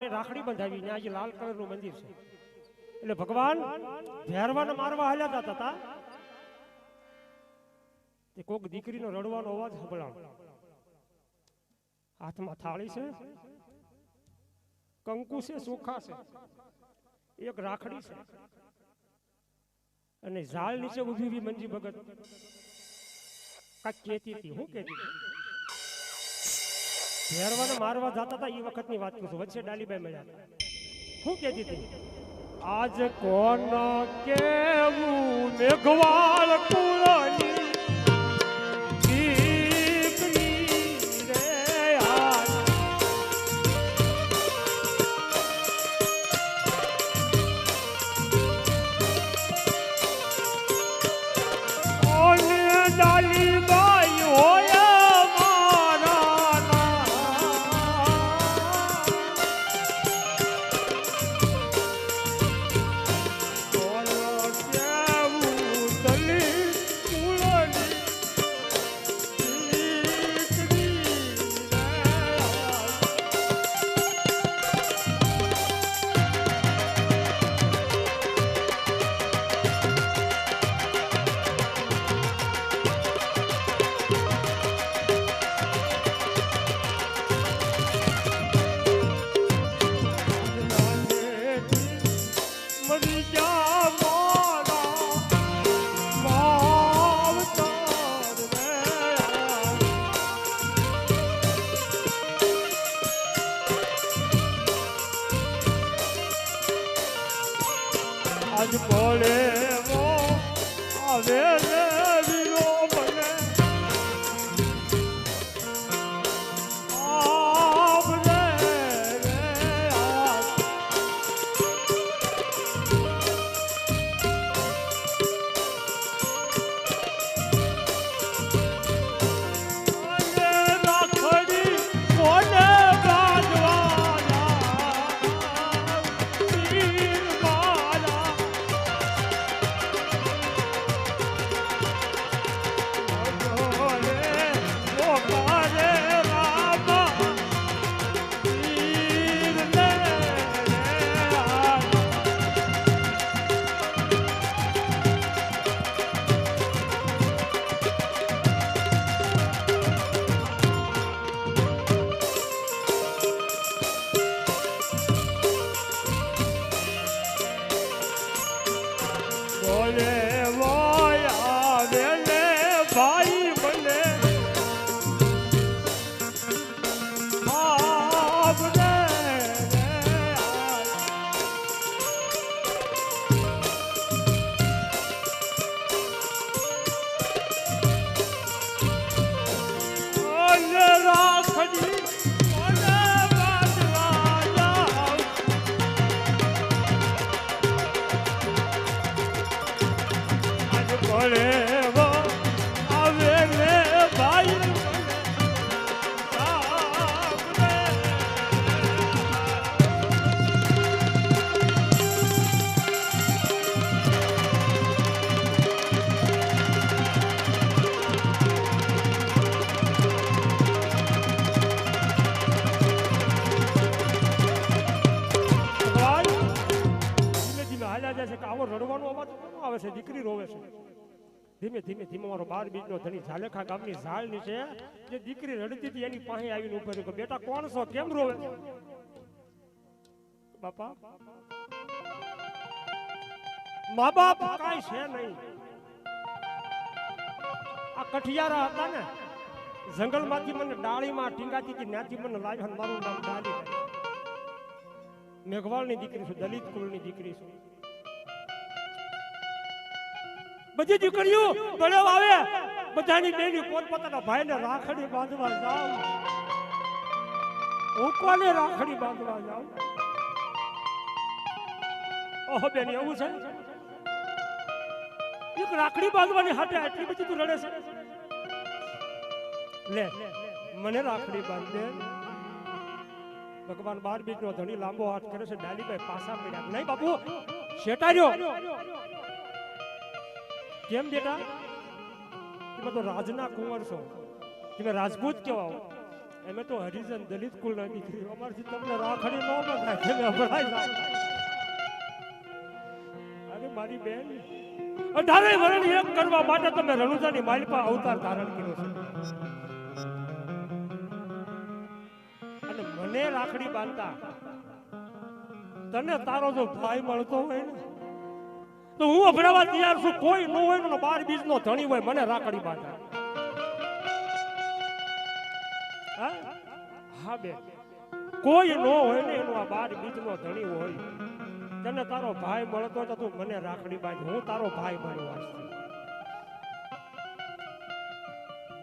રાખડી બંધાવી ને આજે લાલ કલરનું મંદિર છે. એટલે ભગવાન ભેરવાને મારવા હાલ્યા હતા તે. કોક દીકરીનો રડવાનો અવાજ સંભળાણો. હાથમાં થાળી છે, કંકુ છે, સુખા છે, એક રાખડી છે. અને ઝાડ નીચે ઊભી મંજી ભગત કાંઈક કહેતી હતી. હું કહેતી હતી? ભેરવાને મારવા જતા હતા એ વખતની વાત કરું છું વચ્ચે ડાલીબાઈ મળ્યા. શું કહેતી હતી આજ કોણ કેવું મેઘવાળ કુળની આજ બોલે આવે આવે છે? દીકરી રોવે છે. ધીમે ધીમે ધીમે મારો બાર બીજનો ધણી ઝાલેખા ગામની ઝાડ નીચે જે દીકરી રડતી હતી એની પાસે આવીને ઊભો રહ્યો. બેટા, કોણ છો? કેમ રોવે? બાપા, મા બાપ કાંઈ છે નહીં. આ કઠિયારા હતા ને, જંગલમાંથી મને ડાળીમાં ટીંગાતી ત્યાંથી મને લાવ્યો મારું નામ ડાલી મેઘવાળની દીકરી છું, દલિત કુળની દીકરી છું. બધી દીકરીઓ બળે આવે. બધાની બેની પોતપોતાના ભાઈને રાખડી બાંધવા જાવ. હું કોને રાખડી બાંધવા જાઉં ઓહો, બેન, એવું છે? એક રાખડી બાંધવાની હાથે આટલી બધી તું રડે છે? લે, મને રાખડી બાંધ ભગવાન બાર બીજ નો ધણી લાંબો હાથ કરે છે, ડાલીભાઈ પાસા પડ્યા. નહીં બાપુ શેટાર્યો કેમ બેટા? તમે તો રાજના કુંવર છો. તમે રાજપૂત કેવા હો અમે તો હરિજન દલિત કુળના દીકરી અમારથી તમને રાખડી ન બધાય તમે અરે મારી બેન, અઢારે વરણ એક કરવા માટે તમે રણુજાની માલપા અવતાર ધારણ કર્યો છે. અને મને રાખડી બાંધતા, તને તારો જો ભાઈ મળતો હોય ને તો હું અભરાવા તૈયાર છું, કોઈ ન હોય ને બાર બીજ નો ધણી હોય, મને રાખડી બાંધે. હા? બે કોઈ નો હોય ને એનો આ બાર બીજ નો ધણી હોય. તને તારો ભાઈ મળતો તો તું મને રાખડી બાંધ. હું તારો ભાઈ મળ્યો આજથી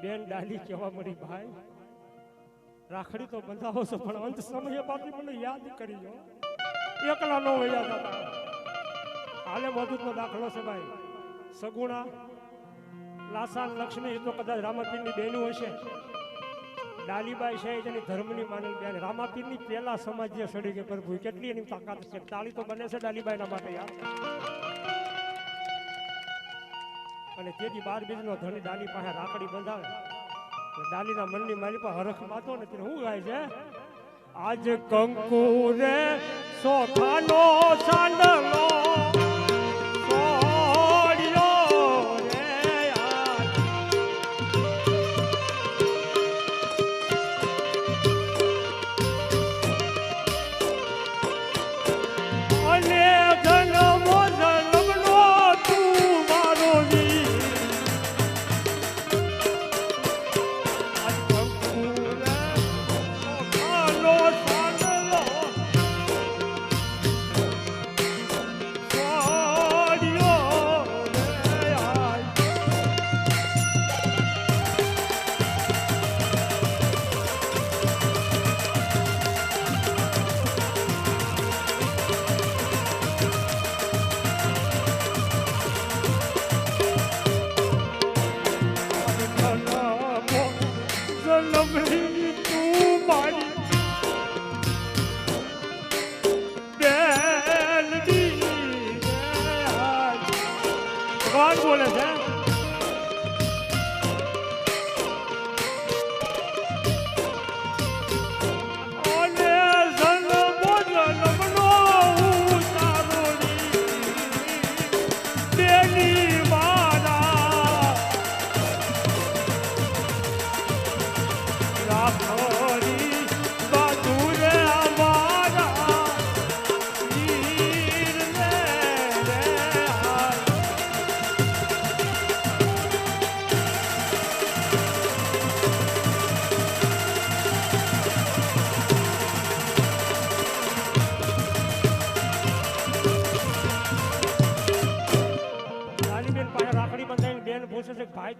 બેન ડાલી કેવા મળી, ભાઈ, રાખડી તો બંધાવો છો, પણ અંત સમયે પાછી મને યાદ કરી એકલા નો વયા જતા હાલે મધુનો દાખલો છે ભાઈ. સગુણા, લાસાન લક્ષ્મી તો કદાચ રામાપીરની બહેનું હશે. ડાલીબાઈ છે જેની ધર્મની માનેલ બેન. રામાપીરની પહેલા સમાજ જે સડી કે પ્રભુ, કેટલી એની તાકાત છે? તાળી તો બને છે ડાલીબાઈના માટે, યાર. અને તેથી બાર બીજનો ધણી ડાલી પાસે રાખડી બંધાવે. ડાલીના મનની મારી પાસે હરખ માતો ને તેને શું ગાય છે? આજ કંકુરે સોખાનો સાંડલો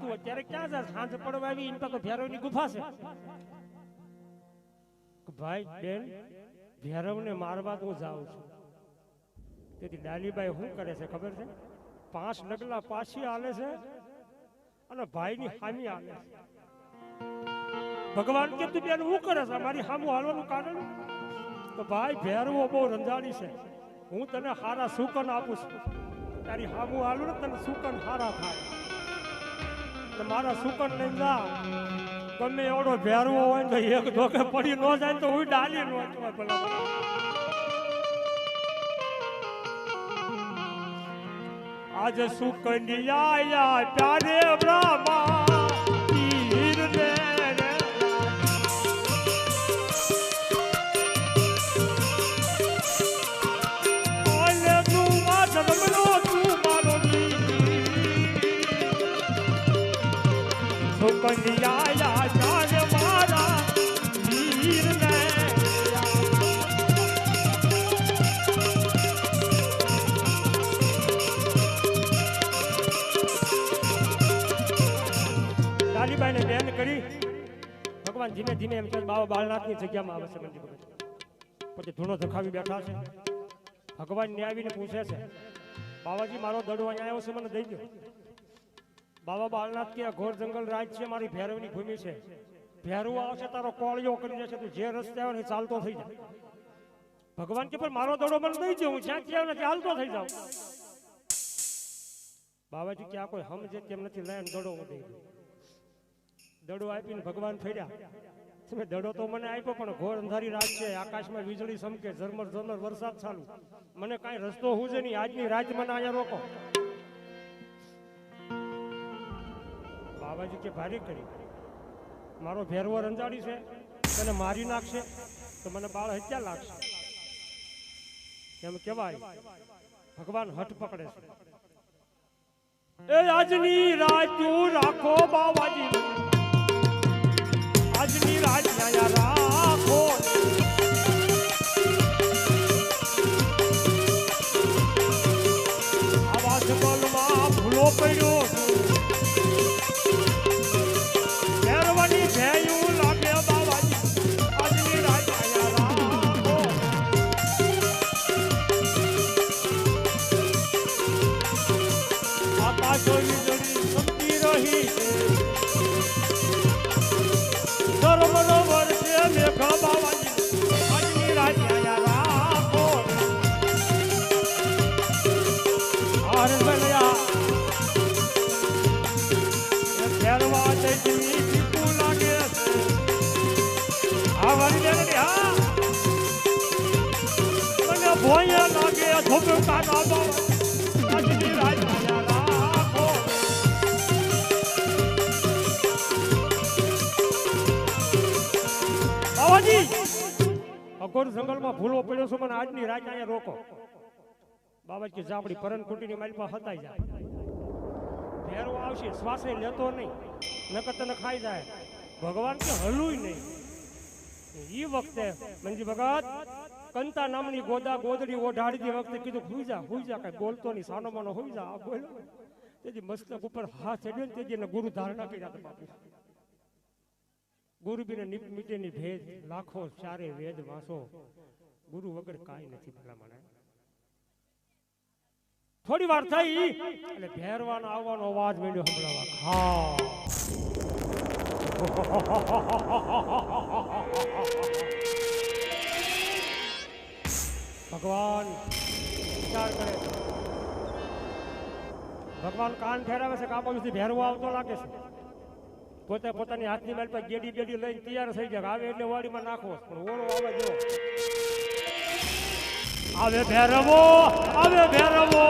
પૂછે હોય કે ભાઈ તું અત્યારે ક્યાં જા સાંજ પડવા આવી એમ તો ભેરવની ગુફા છે. ભાઈ, બેન, ભેરવને મારવા તો જાઉં છું. તેથી ડાલીબાઈ શું કરે છે ખબર છે? પાંચ નગલા પાછી આલે છે અને ભાઈની હામી આલે છે. ભગવાન કે તું બેન શું કરે છે? મારી સામું હાલવાનું કારણ? તો ભાઈ, ભેરવો બહુ રંજાણી છે. હું તને હારા સુકન આપું છું. તારી હામું હાલું તને સુકન હારા થાય. મારા સુકન લઈને ગમે એવડો ભેરવો હોય તો એક ધોકે પડી ન જાય તો હું ડાલી ન ભલા. આજ સુકનિયા પ્યારે બ્રહ્મા બાબા બાળનાથની જગ્યામાં આવે છે મંદિર પછી ધૂણો ધખાવી બેઠા છે. ભગવાન ને આવીને પૂછે છે બાબાજી મારો દડો અહીંયા આવ્યો છે, મને દઈ દો બાબા બાળનાથ કે ઘોર જંગલ રાજ છે, મારી ભેરવની ભૂમિ છે. ભેરવો આવશે તારો કોળિયો કરી જશે તું જે રસ્તે આવે ને ચાલતો થઈ જાય ભગવાન કે, પણ મારો દડો મને દઈ દે હું જ્યાં ક્યાં ને ચાલતો થઈ જાઉં. બાબાજી કે, આ કોઈ સમજે તેમ નથી, લઈને દડો હું દઈ દડો આપીને ભગવાન ફર્યા. તમે દડો તો મને આપ્યો, પણ ઘોર અંધારી રાત છે, આકાશમાં વીજળી સમકે, ઝરમર ઝરમર વરસાદ ચાલુ. મને કાંઈ રસ્તો હું છે નહીં, આજની રાત મને અહીંયા રોકો. બાબાજી કે ભારી કરી. મારો ભેરવો રંજાડી છે, તને મારી નાખશે, તો મને બાળ હત્યા લાગશે. એમ કહેવાય, ભગવાન હટ પકડે છે. એ આજની રાત તું રાખો બાબાજી આકાશો વીજળી ચમકી રહી ધર્મનો વર્ષે મેઘા બાવાજી આજની ભોય લાગે ધોબકા ના બાવા. આજની રાત બાવાજી અઘોર જંગલમાં ભૂલો પડ્યો છું, મને આજની રાત અહીંયા રોકો. બાબાજી કે જાપડી પરન કુટીની માલિપા હતાઈ જાય ભેરો આવશે, શ્વાસે લેતો નહીં. નકર તને ખાઈ જાય. ભગવાન કે હલુય નહીં. ઈ વખતે મંજી ભગત, કંતા નામની ગોદા ગોદડી ઓઢાડી વખતે કીધું, હુઈ જા હુઈ જા, કઈ બોલતો નહીં, સાનો માનો હુઈ જા. આ બોલ્યો. તેથી મસ્તક ઉપર હાથ ચડ્યો ને તેથી ગુરુ ધારણા કર્યા હતા બાપુ ગુરુ બીને નિપ મીટેની ભેદ, લાખો ચારે વેદ વાંસો. ગુરુ વગર કાંઈ નથી ભલા મને થોડી વાર થઈ, એટલે ભેરવાનો આવવાનો અવાજ મળ્યો સંભળાવા ખા ભગવાન વિચાર કરે ભગવાન કાન ફેરાવે છે કાપા વિશે ભેરવો આવતો લાગે છે. પોતે પોતાની હાથની માલ પર ગેડી બેડી લઈને તૈયાર થઈ જાય આવે એટલે વાડીમાં નાખો. પણ ઓળો આવે જો. આવે ભેરવો આવે ભેરવો.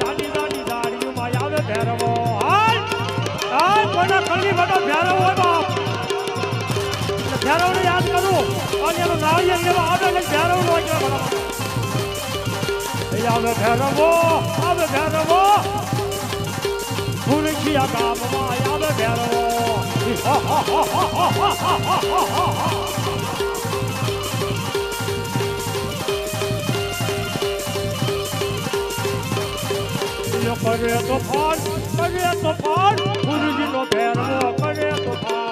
દાડી દાડી દાડીમાં આવે ભેરવો. હાય! હાય, કોના કલની બધો ભેરવો હોય બાપ ભેરવને યાદ કરું અને એનો નાળિયેર લેવા આવે ને ભેરવ નો આવે ભેરવો આવે ભેરવો. ભૂલખિયા ગામમાં આવે ભેરવો કરે તો ફાન કરે તો ફાન ગુરુજીનો ભેરવો કરે તો ફાન